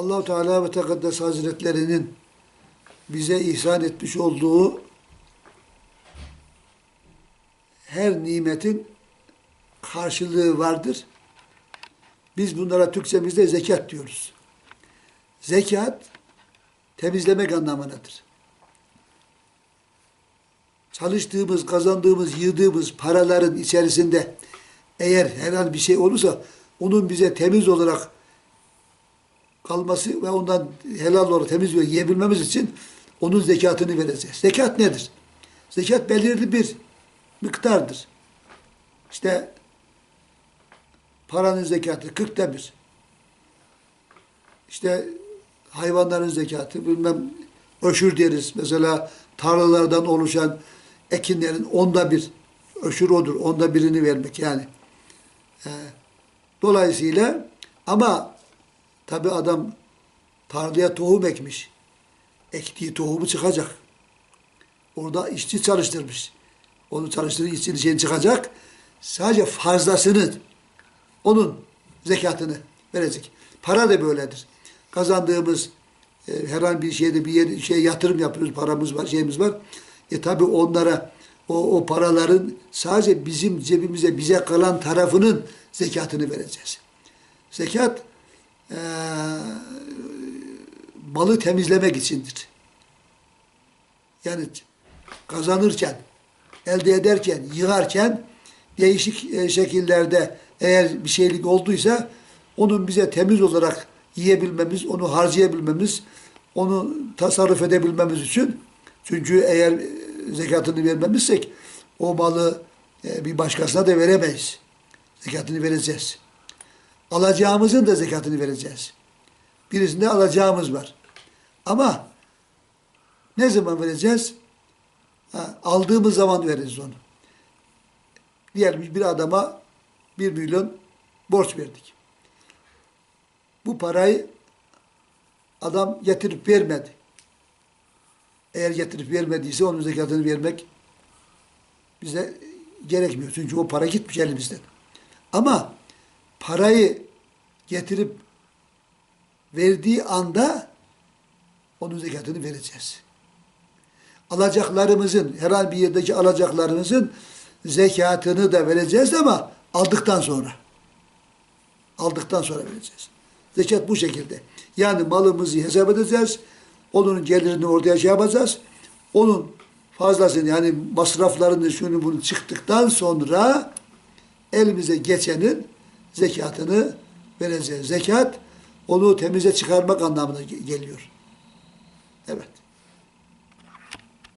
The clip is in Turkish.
Allahu Teala ve Tekaddes Hazretlerinin bize ihsan etmiş olduğu her nimetin karşılığı vardır. Biz bunlara Türkçemizde zekat diyoruz. Zekat temizlemek anlamındadır. Çalıştığımız, kazandığımız, yığdığımız paraların içerisinde eğer herhangi bir şey olursa onun bize temiz olarak kalması ve ondan helal olarak temiz ve yiyebilmemiz için onun zekatını vereceğiz. Zekat nedir? Zekat belirli bir miktardır. İşte paranın zekatı kırkta bir. İşte hayvanların zekatı bilmem öşür deriz. Mesela tarlalardan oluşan ekinlerin onda bir öşür odur. Onda birini vermek yani. Ee, dolayısıyla ama tabi adam tarlaya tohum ekmiş. Ektiği tohumu çıkacak. Orada işçi çalıştırmış. Onu çalıştırdığı işçinin şeyini çıkacak. Sadece fazlasını onun zekatını verecek. Para da böyledir. Kazandığımız e, herhangi bir şeyde bir yer, şey yatırım yapıyoruz, paramız var, şeyimiz var. E tabi onlara o, o paraların sadece bizim cebimize bize kalan tarafının zekatını vereceğiz. Zekat e, malı temizlemek içindir. Yani kazanırken, elde ederken, yığarken değişik e, şekillerde eğer bir şeylik olduysa onun bize temiz olarak yiyebilmemiz, onu harcayabilmemiz, onu tasarruf edebilmemiz için çünkü eğer e, zekatını vermemişsek o malı e, bir başkasına da veremeyiz. Zekatını vereceğiz. Alacağımızın da zekatını vereceğiz. Birisinde alacağımız var. Ama ne zaman vereceğiz? Ha, aldığımız zaman veririz onu. Diyelim bir adama bir milyon borç verdik. Bu parayı adam getirip vermedi. Eğer getirip vermediyse onun zekatını vermek bize gerekmiyor. Çünkü o para gitmiş elimizden. Ama parayı getirip verdiği anda onun zekatını vereceğiz. Alacaklarımızın, herhangi bir yerdeki alacaklarımızın zekatını da vereceğiz ama aldıktan sonra. Aldıktan sonra vereceğiz. Zekat bu şekilde. Yani malımızı hesap edeceğiz. Onun gelirini ortaya şey yapacağız. Onun fazlasını yani masraflarını şunu bunu çıktıktan sonra elimize geçenin zekatını vereceğiz. Zekat onu temize çıkarmak anlamına geliyor.